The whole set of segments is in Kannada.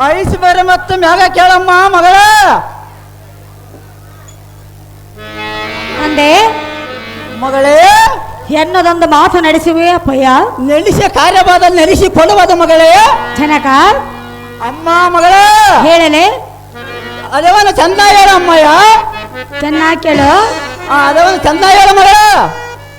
ಐಸ್ ಬರ್ರಿ ಮತ್ತು ಮ್ಯಾಗ ಕೇಳಮ್ಮ ಮಗಳ. ಅಂದೆ ಮಗಳೇ. ಎನ್ನದೊಂದು ಮಾತು ನಡೆಸುವೆ ಅಪ್ಪಯ್ಯ. ನೆಲೆಸಿ ಕಾರ್ಯವಾದ ನೆಲೆಸಿ ಕೊಡುವಾದ ಮಗಳೇ. ಜನಕ ಅಮ್ಮ ಮಗಳ. ಹೇಳಲೆ. ಅದೇವನ ಚಂದ ಹೇಳ ಅಮ್ಮಯ್ಯ. ಚೆನ್ನಾಗಿ ಕೇಳು. ಅದೇವನ ಚಂದ ಹೇಳ ಮಗಳ.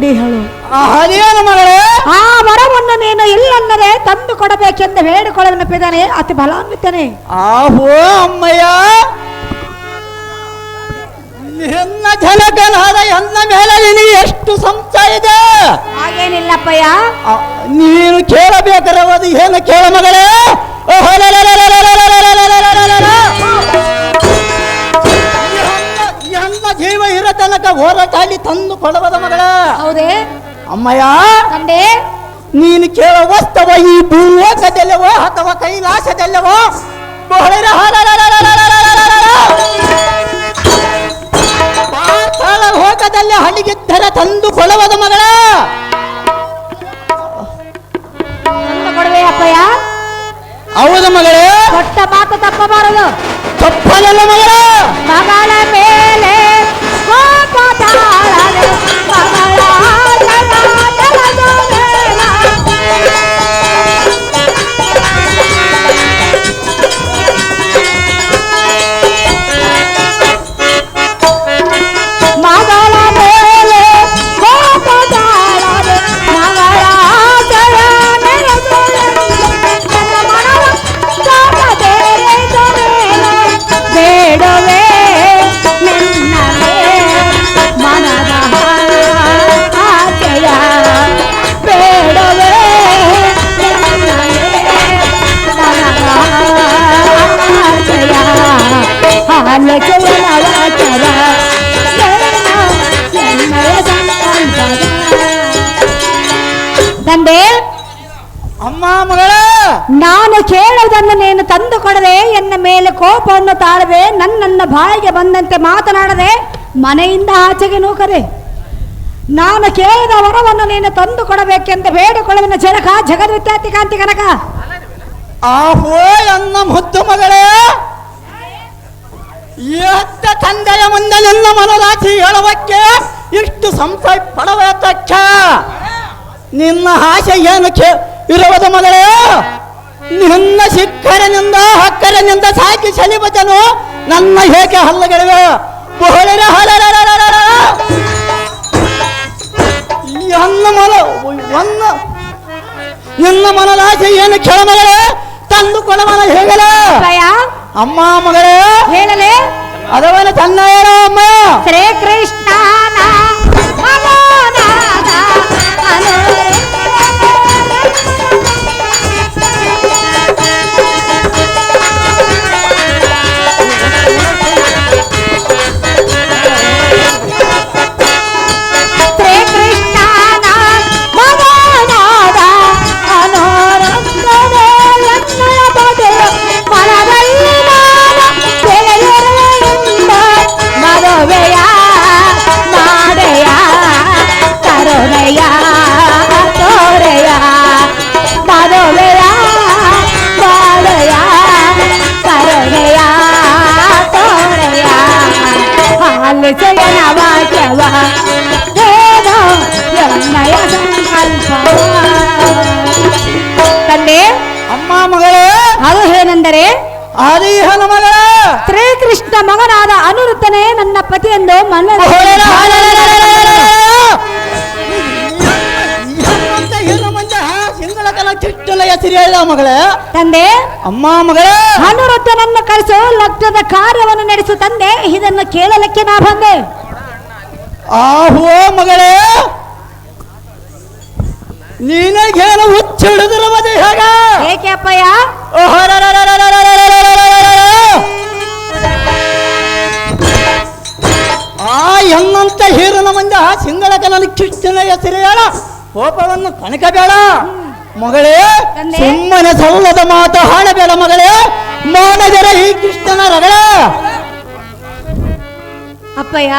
ನೀಡಿ ಹೇಳು ಅದೇನು ಮಗಳೇ ಆ ವರವನ್ನು ನೀನು ಇಲ್ಲನ್ನದೆ ತಂದು ಕೊಡಬೇಕೆಂದು ಬೇಡಿಕೊಳ್ಳನೆಪ್ಪಿದ್ದಾನೆ ಅತಿ ಬಲಾನ್ವಿತನೇ ಆಹೋ ಅಮ್ಮಯ್ಯ ಎನ್ನ ಜನಕನಾದ ಎನ್ನ ಮೇಲೆ ನಿನಗೆ ಎಷ್ಟು ಸಂಶಯ ಇದೆ ಹಾಗೇನಿಲ್ಲಪ್ಪಯ್ಯ ಆ, ನೀನು ಅದು ಏನು ಕೇಳ ಮಗಳೇ ಓಹೋ, ಲ, ಲ, ಲ, ಲ, ಲ, ಲ, ಲ, ಲ, ಲ, ಲ, ಲ, ಲ, ಲ, ಲ. ಎನ್ನ- ಜೀವ ಇರೋ ತನಕ ಹೋರಾಟಾಡಿ ತಂದು ಕೊಡಬದ ಮಗಳ ಹೌದೇ ಅಮ್ಮಯ್ಯ ತಂದೆ ನೀನು ಕೇಳೋ ವಸ್ತವ ಈ ಭೂಲೋಕದಲ್ಲವೋ ಅಥವಾ ಕೈಲಾಸದಲ್ಲವೋ ಪಾತಾಳ ಲೋಕದಲ್ಲಿ ಹಳಿಗಿದ್ದರೆ ತಂದು ಕೊಳವದ ಮಗಳ ಕೊಡುವೆ ಅಪ್ಪಯ್ಯ ಹೌದು ಮಗಳೇ. ಕೊಟ್ಟ ಮಾತು ತಪ್ಪಬಾರದು. ತಪ್ಪಲ್ಲ ಮಗಳ. ಮಗಳ ಮೇಲೆ ಕೋಪ ತಾಳದೆ ಮಗಳ ನಾನು ಕೇಳುವುದನ್ನು ನೀನು ತಂದು ಕೊಡದೆ ಎನ್ನ ಮೇಲೆ ಕೋಪವನ್ನು ತಾಳದೆ ನನ್ನನ್ನ ಬಾಯಿಗೆ ಬಂದಂತೆ ಮಾತನಾಡದೆ ಮನೆಯಿಂದ ಆಚೆಗೆ ನೂಕದೆ. ನಾನು ಕೇಳಿದ ವರವನ್ನು ನೀನು ತಂದು ಕೊಡಬೇಕೆಂದು ಬೇಡಿಕೊಳ್ಳುವಿನ ಜನಕ ಜಗದ್ವಿತ್ಯಾತಿ ಕಾಂತಿ ಕನಕ. ಆಹೋ ಎನ್ನ ಮುದ್ದು ಮಗಳೇ. ಎತ್ತ ತಂದೆಯ ಮುಂದೆ ನನ್ನ ಮನದಾಚಿ ಹೇಳುವಕ್ಕೆ ಇಷ್ಟು ಸಂಶಯ ಪಡಬೇಕಚ್ಚ ನಿನ್ನ ಆಶೆ ಏನು ಕೇ ಇರುವುದು ಮಗಳೇ? ನಿನ್ನ ಸಿಕ್ಕರನಿಂದ ಹಕ್ಕರನಿಂದ ಸಾಕಿ ಸಲಿಬತನು ನನ್ನ ಹೇಗೆ ಹಲ್ಲಗಳಿವೆ? ಬಹುಳಿರ ಅನ್ನ ಮನ ಒನ್ನ ನಿನ್ನ ಮನದಾಸೆ ಏನು ಕೆಳ ಮಗಳೇ? ತಂದು ಕೊಡವನ ಹೇಗಲ? ಅಮ್ಮಾ ಮಗಳೇ. ಹೇಳಲೆ? ಅದವನ ತನ್ನ ಹೇಳ ಅಮ್ಮ ಶ್ರೀ ಕೃಷ್ಣನ விசயனவா ஜவா தேவோ என்னைய ಸಂಕಲ್ಪವಾ ತಂದೆ ಅಮ್ಮ ಮಗಳೇ ಅದು ಏನಂದರೆ ಆದಿಹನ ಮಗಳ ಶ್ರೀಕೃಷ್ಣ ಮಗನಾದ ಅನುರುತ್ತನೇ ನನ್ನ ಪತಿಯೆಂದು ಮನ್ನ ಹನುಮಂತ ಹನುಮಂತ ಸಿಂಗಳ ಕಲ ಚಿಟ್ಟ ಹೆಸರು ಹೇಳಿದ ಮಗಳೇ? ತಂದೆ ಅಮ್ಮ ಮಗಳೇ! ಅನಿರುದ್ಧನನ್ನು ಕಳಿಸು ಲಗ್ನದ ಕಾರ್ಯವನ್ನು ನಡೆಸು ತಂದೆ ಇದನ್ನು ಕೇಳಲಿಕ್ಕೆ ನಾ ಬಂದೆ. ಆಹೋ ಮಗಳೇ! ನಿನಗೇನು ಹುಚ್ಚಿಡಿದ್ರ ಮದೆ ಹೇಗ? ಏಕೆ ಅಪ್ಪಯ್ಯ? ಆ ಹೆಣ್ಣಂತ ಹೀರನ ಮುಂದೆ ಸಿಂಗಳಕ್ಕೆ ಕಲನ ಕಿಷ್ಟನ ಹೆಸರು ಹೇಳ ಕೋಪವನ್ನು ಕಣಕಬೇಡ ಮಗಳೇ ಸುಮ್ಮನೆ ಸಲ್ಲದ ಮಾತು ಹಾಳಬೇಡ ಮಗಳೇ. ಮಾನಜರ ಈ ಕೃಷ್ಣನ ರಗಳ. ಅಪ್ಪಯ್ಯ.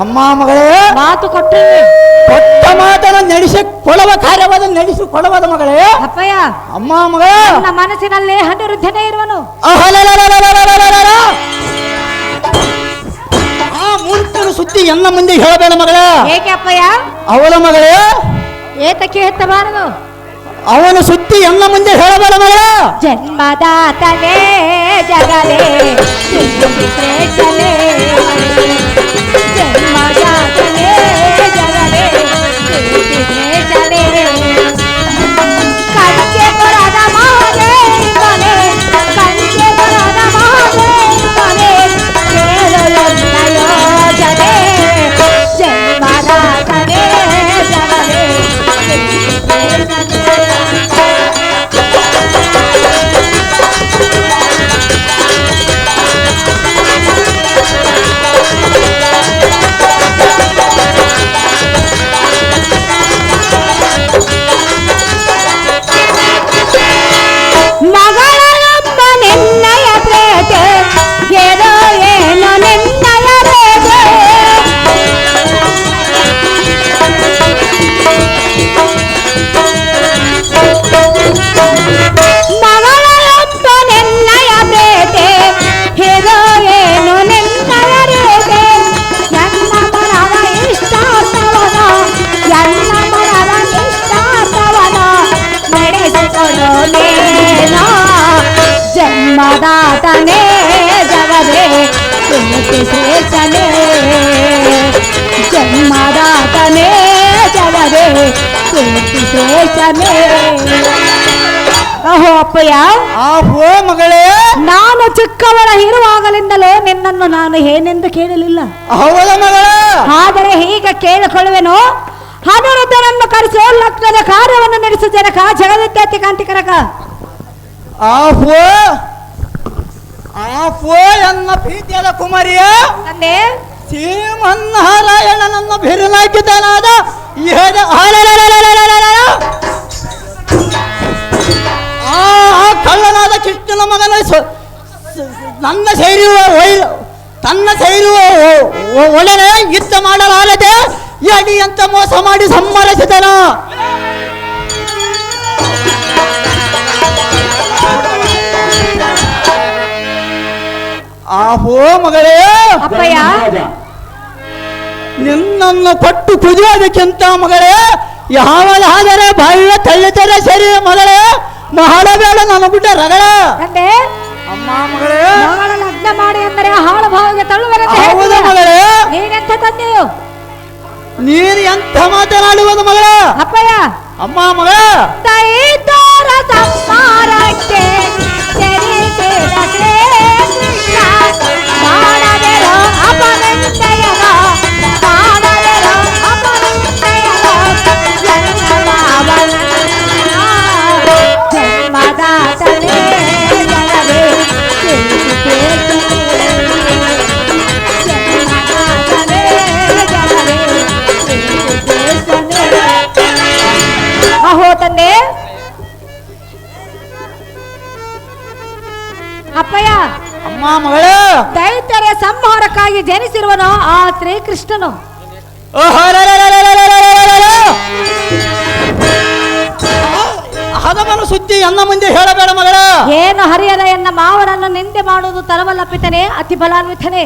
ಅಮ್ಮ ಮಗಳೇ. ಮಾತು ಕೊಟ್ಟಿ ಕೊಟ್ಟ ಮಾತನ್ನು ನಡೆಸಿ ಕೊಳವ ಕಾರ್ಯವಾದ ನಡೆಸಿ ಕೊಳವಾದ ಮಗಳೇ. ಅಪ್ಪಯ್ಯ. ಅಮ್ಮ ಮಗಳೇ. ನನ್ನ ಮನಸ್ಸಿನಲ್ಲೇ ಅನಿರುದ್ಧನೇ ಇರುವನು. ಆ ಮೂರ್ತನ ಸುದ್ದಿ ಎಲ್ಲ ಮುಂದೆ ಹೇಳಬೇಡ ಮಗಳೇ. ಏಕೆ ಅಪ್ಪಯ್ಯ? ಅವಳ ಮಗಳೇ. ಏತಕ್ಕೆ ಎತ್ತಬಾರದು ಅವನ ಸುತ್ತಿ ಎಲ್ಲ ಮುಂದೆ ಹೇಳಬಲ್ಲ ಮಗ ಜನ್ಮದಾತನೇ ಜಗಲೇ ಜನ್ಮದಾತನೇ ದೇಶನೇ ಅಹೋ ಅಪ್ಪಯ್ಯ. ಆ ಮಗಳೇ. ನಾನು ಚಿಕ್ಕವಳ ಇರುವಾಗಲಿಂದಲೂ ನಿನ್ನನ್ನು ನಾನು ಏನೆಂದು ಕೇಳಲಿಲ್ಲ. ಆದರೆ ಈಗ ಕೇಳಿಕೊಳ್ಳುವೆನು ಅನಿರುದ್ಧನನ್ನು ಕರೆಸೋ ಲಗ್ನದ ಕಾರ್ಯವನ್ನು ನಡೆಸು ಜನಕ ಜಗದಿತ್ಯಾತಿ ಕಾಂತಿ ಕನಕ ಎನ್ನ ಪ್ರೀತಿಯಾದ ಕುಮಾರಿಯ. ತಂದೆ. ಶ್ರೀಮನ್ನಾರಾಯಣನನ್ನು ಬೆರಲಾಗಿದ್ದಾನಾದ ಆ ಕಳ್ಳನಾದ ಕೃಷ್ಣನ ಮಗನ ನನ್ನ ಸೇರಿರುವ ತನ್ನ ಸೇರುವ ಒಡನೆ ಯುದ್ಧ ಮಾಡಲಾರದೆ ಎಡಿ ಅಂತ ಮೋಸ ಮಾಡಿ ಸಂಬರಿಸಿದನ ಆ ಹೋ ಅಪ್ಪಯ್ಯ ನಿನ್ನನ್ನು ಪಟ್ಟು ಕುದಿಯೋದಕ್ಕಿಂತ ಮಗಳೇ ಯಾವಲಾದರೆ ಬಾಯಿಯ ತಳ್ಳಿದರೆ ಸರಿ ಮಗಳೇ ಮಾಡಬೇಡ ನನ್ನ ಬಿಟ್ಟ ರಗಳ. ತಂದೆ ಅಮ್ಮ ಮಗಳೇ. ಮಗಳ ಲಗ್ನ ಮಾಡಿ ಅಂದರೆ ಹಾಳು ಭಾವಿಗೆ ತಳ್ಳುವರೆ ಹೌದ ಮಗಳೇ. ತಂದೆಯು ನೀನು ಎಂತ ಮಾತನಾಡುವುದು ಮಗಳ? ಅಪ್ಪಯ್ಯ. ಅಮ್ಮ ಮಗಳ. ಮಾಡದಿರೋ ಅಪವಿತ್ರಯನ ಜನಿಸಿರುವನು ಆ ಶ್ರೀಕೃಷ್ಣನು ಹದಮನ ಸುದ್ದಿ ಎನ್ನ ಮುಂದೆ ಹೇಳಬೇಡ ಮಗಳ. ಏನು ಹರಿಯದ ಎನ್ನ ಮಾವನನ್ನು ನಿಂದೆ ಮಾಡುವುದು ತರವಲ್ಲಪ್ಪಿತನೆ ಅತಿ ಬಲಾನ್ವಿತನೆ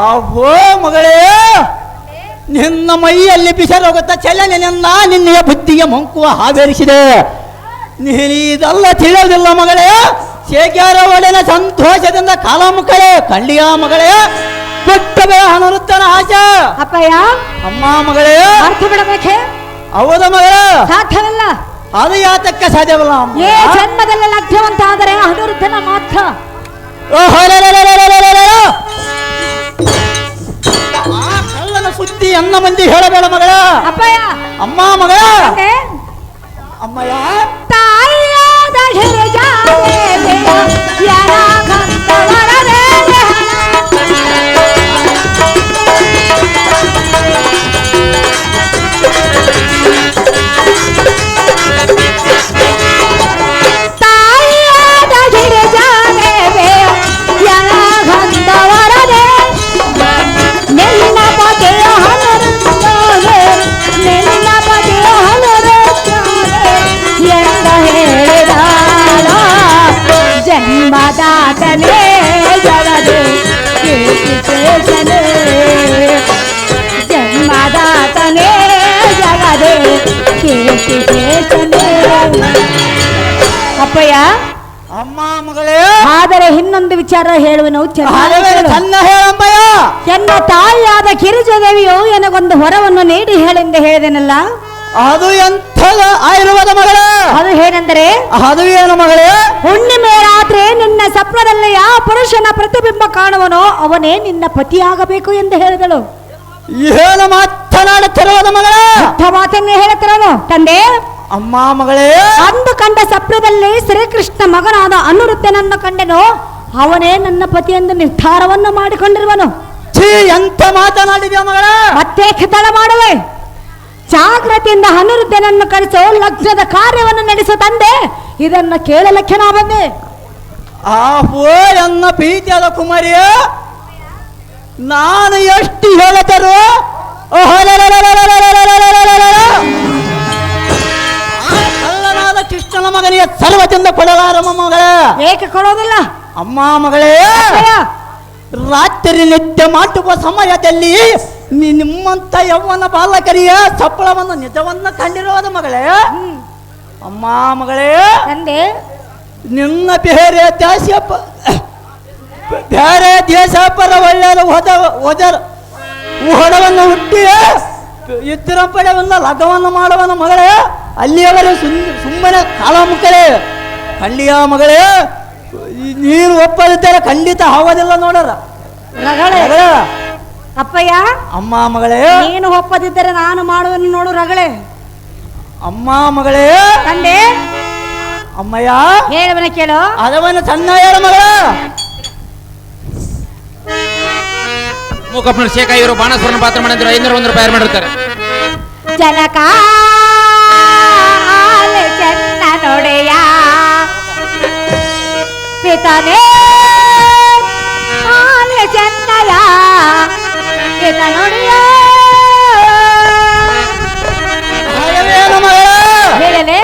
ಆಹೋ ಮಗಳೇ ನಿನ್ನ ಮೈಯಲ್ಲಿ ಬಿಸರೋಗುತ್ತ ಚಲನೆ ನಿನ್ನ ನಿನ್ನೆಯ ಬುದ್ಧಿಗೆ ಮಂಕುವ ಹಾವೇರಿಸಿದೆ. ನೀನಿದೆಲ್ಲ ತಿಳಿಯೋದಿಲ್ಲ ಮಗಳೇ. ಶೇಖ್ಯಾರ ಒಡೆನ ಸಂತೋಷದಿಂದ ಕಾಲ ಮಕ್ಕಳೇ ಕಳ್ಳಿಯ ಮಗಳೇ. ಕೆಟ್ಟ ಬೇಡ ಹನುರುತ್ತನ ಆಚ ಅಪ್ಪಯ್ಯ ಅಮ್ಮ ಮಗಳೇ ಅರ್ಥ ಬಿಡಬೇಕೆ ಹೌದ ಮಗಳ? ಸಾಧ್ಯವಲ್ಲ. ಅದು ಯಾತಕ್ಕ ಸಾಧ್ಯವಲ್ಲ ಏ ಜನ್ಮದಲ್ಲ ಲಭ್ಯವಂತ ಆದರೆ ಅನುರುದ್ಧನ ಮಾತ್ರ. ಓಹೋ ಕಳ್ಳನ ಸುದ್ದಿ ಅನ್ನ ಮಂದಿ ಹೇಳಬೇಡ ಮಗಳ. ಅಪ್ಪಯ್ಯ. ಅಮ್ಮ ಮಗಳ. ಅಮ್ಮಯ್ಯ. ತಾಯಿಯಾದ ಹಿರಿಯ ಯಾರ ವಿಚಾರ. ಚನ್ನ ಹೇಳಮ್ಮಯ್ಯ ಎನ್ನ ತಾಯಿಯಾದ ಕಿರಿಜದೇವಿಯು ನನಗೊಂದು ಹೊರವನ್ನು ನೀಡಿ ಹೇಳೆಂದು ಹೇಳಿದೆನಲ್ಲ? ಅದು ಎಂಥದ ಆಯುರ್ವೇದ ಮಗಳ? ಅದು ಏನಂದ್ರೆ ಅದು ಏನು ಮಗಳೇ? ಹುಣ್ಣಿಮೆ ರಾತ್ರಿ ನಿನ್ನ ಸ್ವಪ್ನದಲ್ಲಿ ಯಾವ ಪುರುಷನ ಪ್ರತಿಬಿಂಬ ಕಾಣುವನೋ ಅವನೇ ನಿನ್ನ ಪತಿಯಾಗಬೇಕು ಎಂದು ಹೇಳಿದಳು. ಏನು ಮಾತನಾಡುತ್ತಿರುವುದು ಮಗಳೇ? ಮಾತನ್ನು ಹೇಳುತ್ತಿರೋನು ತಂದೆ ಅಮ್ಮ ಮಗಳೇ. ಅಂದು ಕಂಡ ಸಪ್ರದಲ್ಲಿ ಶ್ರೀಕೃಷ್ಣ ಮಗನಾದ ಅನುರುದ್ಧನನ್ನು ಕಂಡೆನು? ಅವನೇ ನನ್ನ ಪತಿ ಎಂದು ನಿರ್ಧಾರವನ್ನು ಮಾಡಿಕೊಂಡಿರುವನು. ಛೀ ಎಂತ ಮಾತನಾಡಿದ್ಯಾ ಮಗಳ? ಮತ್ತೆ ತಡ ಮಾಡುವೆ. ಜಾಗ್ರತೆಯಿಂದ ಅನಿರುದ್ಧನನ್ನು ಕರೆಸೋ ಲಗ್ನದ ಕಾರ್ಯವನ್ನು ನಡೆಸು ತಂದೆ ಇದನ್ನ ಕೇಳಲಕ್ಕೆ ನಾ ಬಂದೆ. ಆಹೋ ಎನ್ನ ಪ್ರೀತಿಯಾದ ಕುಮಾರಿಯ. ನಾನು ಎಷ್ಟು ಹೇಳತರು ಕೃಷ್ಣನ ಮಗನಿಗೆ ಸರ್ವತಿಂದ ಕೊಡಲಾರಮ್ಮ ಮಗಳೇ. ಏಕೆ ಕೊಡೋದಿಲ್ಲ? ಅಮ್ಮ ಮಗಳೇ ರಾತ್ರಿ ನಿತ್ಯ ಮಾಡುವ ಸಮಯದಲ್ಲಿ ನಿಮ್ಮಂತ ಯೌವನ ಬಾಲಕರಿಯ ಸಪ್ಪಳವನ್ನು ನಿಜವನ್ನ ಕಂಡಿರೋದು ಮಗಳೇ. ಅಮ್ಮ ಮಗಳೇ ತಂದೆ. ನಿನ್ನ ಬೇರೆ ದೇಶ ಬೇರೆ ದೇಶ ಪರ ಒಳ್ಳೆಯ ಹೊದ ಹೋದರ ಹೊಡವನ್ನು ಹುಟ್ಟಿ ಇತರ ಪಡೆವನ್ನ ಲಗವನ್ನು ಮಾಡುವನ ಮಗಳೇ. ಅಲ್ಲಿಯವರೆ ಸುಮ್ಮನೆ ಕಾಲ ಮಕ್ಕಳೇ ಕಳ್ಳಿಯ ಮಗಳೇ ನೀನು ಒಪ್ಪದಿದ್ದರೆ ಖಂಡಿತ ಆಗೋದಿಲ್ಲ ನೋಡರ. ರಗಳೆ. ಅಪ್ಪಯ್ಯ. ಅಮ್ಮ ಮಗಳೇ. ನೀನು ಒಪ್ಪದಿದ್ದರೆ ನಾನು ಮಾಡುವೆನು ನೋಡು ರಗಳೆ. ಅಮ್ಮ ಮಗಳೇ. ತಂದೆ. ಅಮ್ಮಯ್ಯ. ಹೇಳುವನ ಕೇಳು. ಅದವನ್ನ ಸಣ್ಣ ಹೇಳ ಮಗಳ. ಮೂಕಪ್ಪನ ಶೇಖ ಇವರು ಬಾಣಸ್ವರನ ಪಾತ್ರ ಮಾಡಿದ್ರು ಐನೂರ ಒಂದು ರೂಪಾಯಿ ಮಾಡಿರ್ತಾರೆ? ಜನಕ ಚೆನ್ನ ನೋಡೆಯ ఇతనే ఆమె చెన్నయ ఇతనుడియ ಹೇಳಲೆ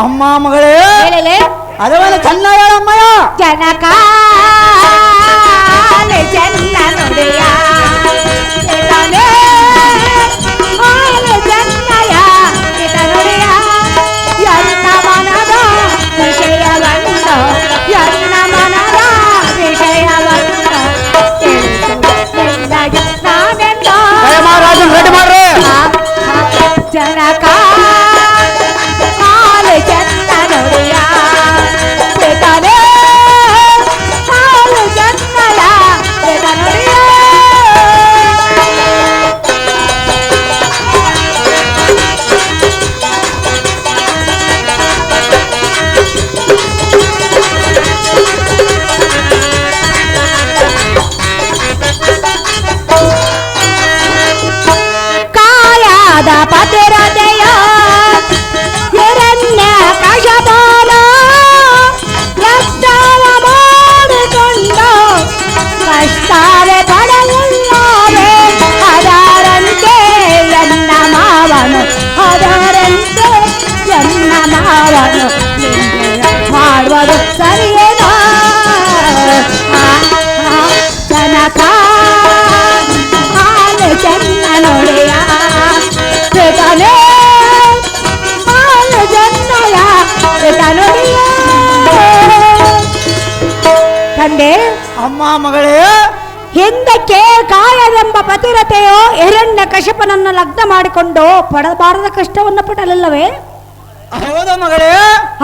ಅಮ್ಮ ಮಗಳೇ ಹೇಳಲೆ ಅದವನ ಚೆನ್ನಯ ಅಮ್ಮಯ ಜನಕ ಚೆನ್ನ ನುಡಿಯ ಅಮ್ಮ ಮಗಳೇ ಹಿಂದಕ್ಕೆ ಕಾಯದೆಂಬ ಪತಿರತೆಯು ಎರಣ್ಯ ಕಶಪನನ್ನು ಲಗ್ನ ಮಾಡಿಕೊಂಡು ಪಡಬಾರದ ಕಷ್ಟವನ್ನು ಪಡಲಿಲ್ಲವೇ? ಹೌದ ಮಗಳೇ.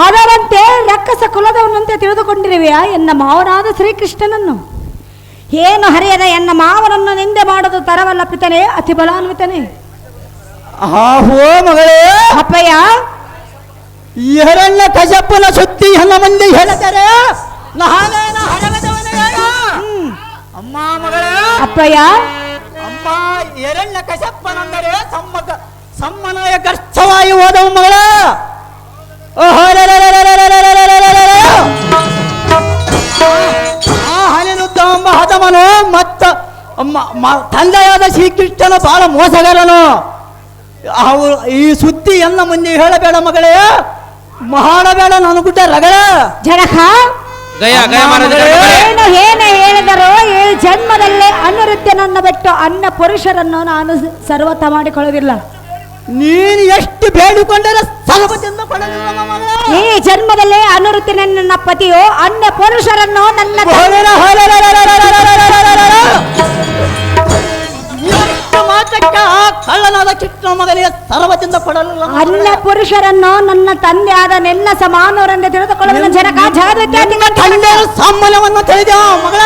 ಅದರಂತೆ ರಕ್ಕಸ ಕುಲದವನಂತೆ ತಿಳಿದುಕೊಂಡಿರುವೆಯಾ ಎನ್ನ ಮಾವನಾದ ಶ್ರೀಕೃಷ್ಣನನ್ನು? ಏನು ಹರಿಯದ ಎನ್ನ ಮಾವನನ್ನು ನಿಂದೆ ಮಾಡೋದು ತರವಲ್ಲ ಪಿತನೆ ಅತಿ ಬಲಾನ್ವಿತನೇ. ಮಗಳೇ. ಅಪ್ಪಯ್ಯ. ಎರಣ್ಣ ಕಶಪ್ಪನ ಸುತ್ತಿ ಹನ್ನ ಮಂದಿ ಹೇಳ್ತಾರೆ ನಾನೇನ ಹಡಗದವನ ಹೇಳ ಅಮ್ಮ ಮಗಳೇ ಅಪ್ಪಯ್ಯ ಅಮ್ಮ ಎರಣ್ಣ ಕಶಪ್ಪನಂದರೆ ಸಮ್ಮಕ ಸಮ್ಮನಾಯ ಕಷ್ಟವಾಗಿ ಹೋದವು ಮಗಳ ಆ ಹನಿರುದ್ಧ ಎಂಬ ಹದಮನು ಮತ್ತ ತಂದೆಯಾದ ಶ್ರೀಕೃಷ್ಣನ ಬಹಳ ಮೋಸಗಾರನು ಅವು ಈ ಸುದ್ದಿ ಎಲ್ಲ ಮುಂದೆ ಹೇಳಬೇಡ ಮಗಳೇ ಮಾಡಬೇಡ ನಾನು ಬಿಟ್ಟ ರಗಳ ಜನಕ ಗಯಾ ಏನು ಹೇಳಿದರು ಹೇಳಿದರೋ ಏಳು ಜನ್ಮದಲ್ಲೇ ಅನೃತ್ಯನನ್ನು ಬಿಟ್ಟು ಅನ್ನ ಪುರುಷರನ್ನು ನಾನು ಸರ್ವತ ಮಾಡಿಕೊಳ್ಳೋದಿಲ್ಲ ನೀನು ಎಷ್ಟು ಬೇಡಿಕೊಂಡರೆ ಈ ಜನ್ಮದಲ್ಲೇ ಅನೃತ್ಯನ ನನ್ನ ಪತಿಯು ಅನ್ನ ಪುರುಷರನ್ನು ನನ್ನ ಹೋಲರ, ಹೋಲರ, ಹೋಲರ, ಹೋಲರ, ಹೋಲರ, ಹೋಲರ, ಹೋಲರ. ಎಷ್ಟು ಮಾತಕ್ಕ ಆ ಕಳ್ಳನಾದ ಕೃಷ್ಣ ಮಗನಿಗೆ ಸರ್ವದಿಂದ ಕೊಡಲಿಲ್ಲ ಅಲ್ಲ ಪುರುಷರನ್ನು ನನ್ನ ತಂದೆ ಆದ ನಿನ್ನ ಸಮಾನವರೆಂದು ತಿಳಿದುಕೊಳ್ಳಲು ಜನಕ ಜಾಗೃತಿ ನಿನ್ನ ತಂದೆಯ ಸಾಮಾನ್ಯವನ್ನು ತಿಳಿದ ಮಗಳ?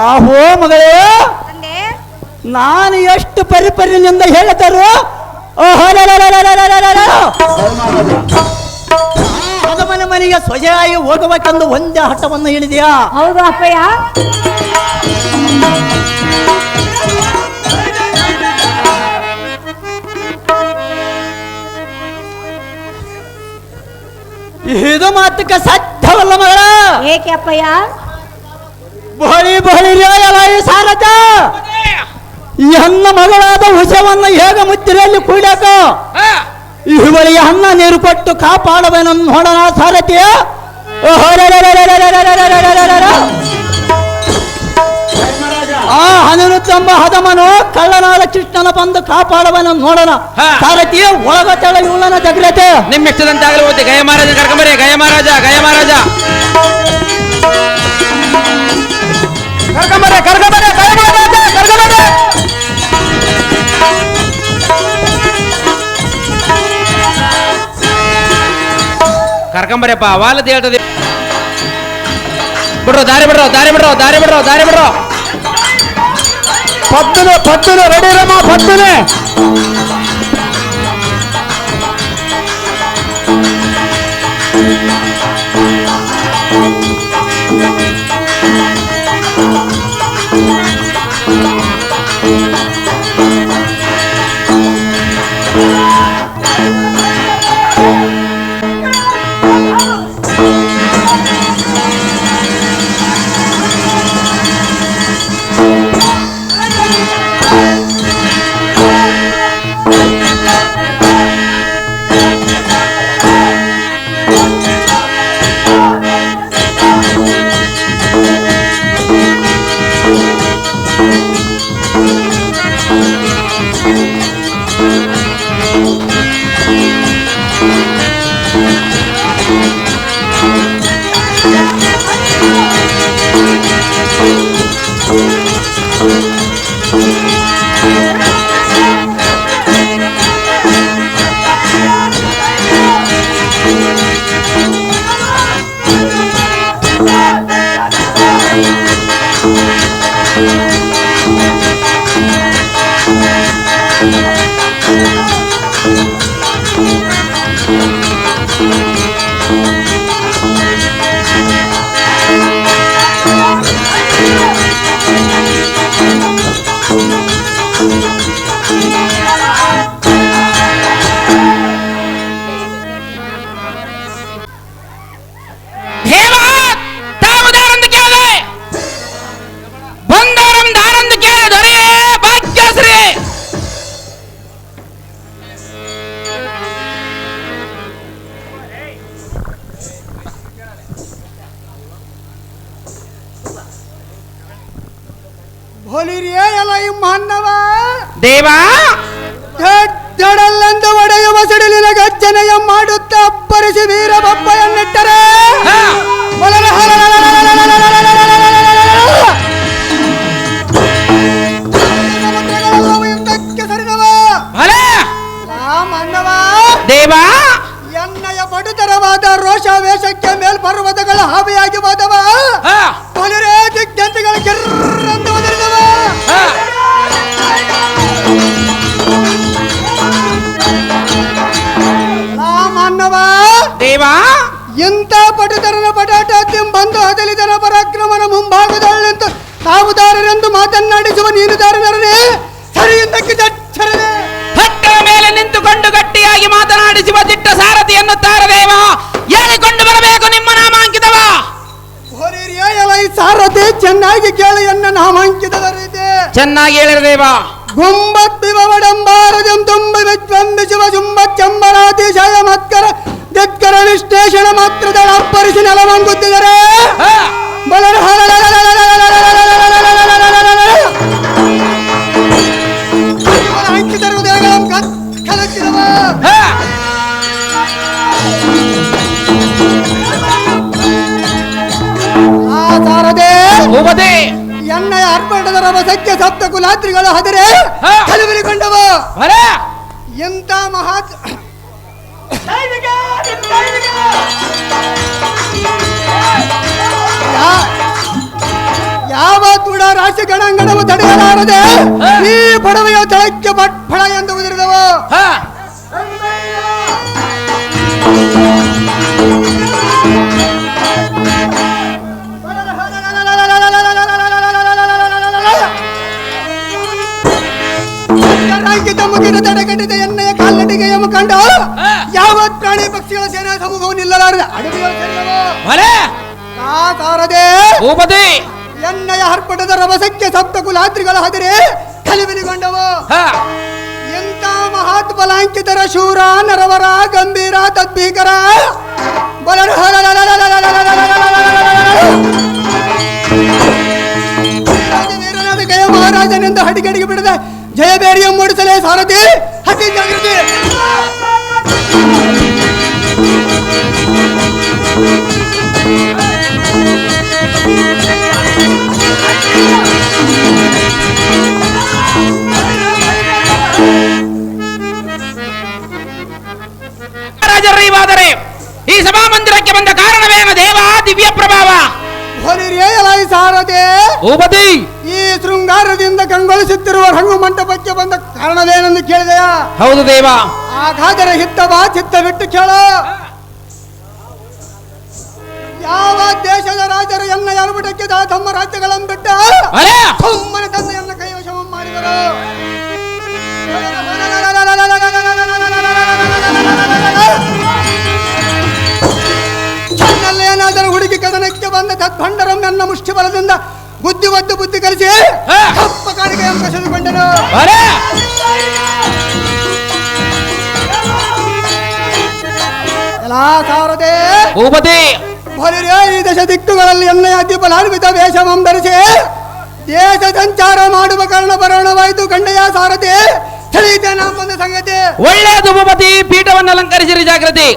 ಆಹೋ ಮಗಳೇ ನಾನು ಎಷ್ಟು ಪರಿಪರಿನಿಂದ ಹೇಳ್ತಾರೋ ಮನೆ ಮನೆಗೆ ಸ್ವಜೆಯಾಗಿ ಹೋಗಬೇಕೆಂದು ಒಂದೇ ಹಠವನ್ನು ಹಿಡಿದೆಯಾ ಹೌದು ಅಪ್ಪಯ್ಯ. ಮಾತಕ್ಕೆ ಸಾಧ್ಯವಲ್ಲ ಮಗಳ ಏಕೆ ಅಪ್ಪಯ್ಯ ಬಹಳಿ ಬಹಳಿ ರೇಯಲಾಯಿ ಸಾರಥ ಈ ಹಣ್ಣ ಮಗಳಾದ ಹುಸವನ್ನು ಹೇಗ ಮುತ್ತಿರೆಯಲ್ಲಿ ಕುಯ್ಯಾಕ ಇವಳಿಯ ಅನ್ನ ನೀರು ಕೊಟ್ಟು ಕಾಪಾಡಬೇನ ನೋಡೋಣ ಸಾರಥಿಯ ಆ ಹನಿರುತ್ತಂಬ ಹದಮನು ಕಳ್ಳನಾದ ಕೃಷ್ಣನ ಬಂದು ಕಾಪಾಡವನ ನೋಡೋಣ. ಸಾರಥಿಯ ಒಳಗ ತೆಳ ಇವಳನ ಜಗ್ರತೆ. ನಿಮ್ ಆಗಲಿ ಹೋಗ್ತಿ ಗಯ ಮಹಾರಾಜ ಕರ್ಕೊಂಬರಿ ಗಯ ಮಹಾರಾಜ ಗಯ ಮಹಾರಾಜ. ಕರ್ಕೊಂಬರಿ ಕರ್ಕೊಂಬರಿ ಗಯ ಮಹಾರಾಜ ಕರ್ಕೊಂಬರಿ ಕರ್ಕೊಂಬರಿಯಪ್ಪ ಅವಾಲದ ಹೇಳ್ತದೆ. ಬಿಡ್ರೋ ದಾರಿ ಬಿಡ್ರೋ ದಾರಿ ಬಿಡ್ರೋ ದಾರಿ ಬಿಡ್ರೋ ದಾರಿ ಬಿಡ್ರೋ. పద్దులు పద్దులు రెడీ రమ్మా పద్దులే. Música Música ಧಡಲ್ಲಂದ ಒಡೆಯುವ ಸಿಡಿಲಿನ ಗರ್ಜನೆಯ ಮಾಡುತ್ತಾ ಅಬ್ಬರಿಸಿ ವೀರ ಬಪ್ಪಯನ್ನಿಟ್ಟರೆ ದೇವಾ. ಎಣ್ಣೆಯ ಬಡುತರವಾದ ರೋಷಾವೇಶಕ್ಕೆ ಮೇಲ್ಪರ್ವತಗಳ ಹಾವಿಯಾಗಿ ಹೋದವ. ಬಲಿರೇ ದಿಗ್ಗಂತಿಗಳ ಕಿರ್ರಂತ ಒದರಿದವ. ಬಂದು ಹದಲಿದನ ಪರಾಕ್ರಮನ ಮುಂಭಾಗದಲ್ಲಿಂತ ತಾವು ದಾರರೆಂದು ಮಾತನಾಡಿಸುವ ನೀನು ದಾರನರನೇ ಸರಿಯಿಂದಕ್ಕೆ ದಚ್ಚರನೆ ಹಟ್ಟದ ಮೇಲೆ ನಿಂತುಕೊಂಡು ಗಟ್ಟಿಯಾಗಿ ಮಾತನಾಡಿಸುವ ದಿಟ್ಟ ಸಾರಥಿ ಎನ್ನುತ್ತಾರೆ ದೇವ ಹೇಳಿಕೊಂಡು ಬರಬೇಕು ನಿಮ್ಮ ನಾಮಾಂಕಿತವ. ಸಾರಥಿ ಚೆನ್ನಾಗಿ ಕೇಳಿ ಎನ್ನ ನಾಮಾಂಕಿತವರಿದೆ ಚೆನ್ನಾಗಿ ಹೇಳಿದ ದೇವ. ಗುಂಬತ್ವಿವಡಂಬಾರದಂ ತುಂಬ ವಿಜ್ವಂಬಿಸುವ ಜುಂಬ ಚಂಬರಾತಿಶಯ ಮತ್ಕರ ದಿಕ್ಕರ ವಿಶ್ಲೇಷಣ ಮಾತ್ರದ ಅಪ್ಪರಿಸಿ ನೆಲವಂಗುತ್ತಿದ್ದಾರೆ. ಬಲರ ಎಣ್ಣೆಯ ಅರ್ಪಣದ ರಭಸಕ್ಕೆ ಸಪ್ತ ಕುಲಾತ್ರಿಗಳು ಹದರೆ ಹಾ. ಕಲಿಬಿಲಿಕೊಂಡವ ಭಲೆ ಎಂತ ಮಹಾತ್ ರಾಶಿ ಗಣಾಂಗಣವು ತಡೆಯಲಾರದೆ. ಈ ಬಡವೆಯ ತಳಕ್ಕೆ ಬಟ್ಫಳ ಎಂದು ಉದಿರಿದವು ಮುಗಿದ ತಡೆಗಟ್ಟಿದ ಎಣ್ಣೆಯ ಕಾಲ್ನಡಿಗೆ ಎಂಬ ಹಾ. ಯಾವ ಪ್ರಾಣಿ ಪಕ್ಷಿಗಳ ಸೇನಾ ಸಮೂಹವು ನಿಲ್ಲಲಾರದೆ ಅಡುಗೆ. ಎಣ್ಣೆಯ ಹರ್ಪಟದ ರಭಸಕ್ಕೆ ಸಪ್ತ ಕುಲಾದ್ರಿಗಳ ಹದರೆ ಕಲಿಬಿಲಿಗೊಂಡವ. ಎಂತ ಮಹಾತ್ಬಲಾಂಕಿತರ ಶೂರ ನರವರ ಗಂಭೀರ ಭೂಪತಿ! ಈ ಶೃಂಗಾರದಿಂದ ಕಂಗೊಳಿಸುತ್ತಿರುವ ರಂಗು ಮಂಟಪಕ್ಕೆ ಬಂದ ಕಾರಣವೇನೆಂದು ಕೇಳಿದೆಯ? ಹೌದು ದೇವ. ಹಾಗಾದರೆ ಹಿತ್ತವಾ ಚಿತ್ತ ಬಿಟ್ಟು ಕೇಳ. ಯಾವ ದೇಶದ ರಾಜರು ಎನ್ನ ಯಾರು ಬಿಡಕ್ಕಿದ ತಮ್ಮ ರಾಜ್ಯಗಳನ್ನು ಬಿಟ್ಟ? ಸುಮ್ಮನೆ ತಂದೆ ಎನ್ನ ಕೈವಶ ಮಾಡಿದರು ಏನಾದರೂ ಹುಡುಗಿ ಕದನಕ್ಕೆ ಬಂದ ತತ್ಭಂಡರಂ ನನ್ನ ಮುಷ್ಟಿ ಬಲದಿಂದ ಬುದ್ಧಿ ಒದ್ದು ಬುದ್ಧಿ ಕಲಿಸಿ. ಕಪ್ಪ ಭಲೆ ಎಲ್ಲಾ ಸಾರದೆ ಭೂಪತಿ. ಈ ದಶ ದಿಕ್ಕುಗಳಲ್ಲಿ ಎಣ್ಣೆಯ ದೀಪಲಾನ್ವಿತ ವೇಷವಂ ಧರಿಸಿ ದೇಶ ಸಂಚಾರ ಮಾಡುವ ಕಾರಣ ಬರೋಣವಾಯಿತು ಗಂಡಯ ಸಾರಥಿ. ತಿಳಿಯಿತೆ ನಮ್ಮ ಒಂದು ಸಂಗತಿ. ಒಳ್ಳೆಯದು ಭೂಪತಿ ಪೀಠವನ್ನು ಅಲಂಕರಿಸಿರಿ ಜಾಗೃತಿ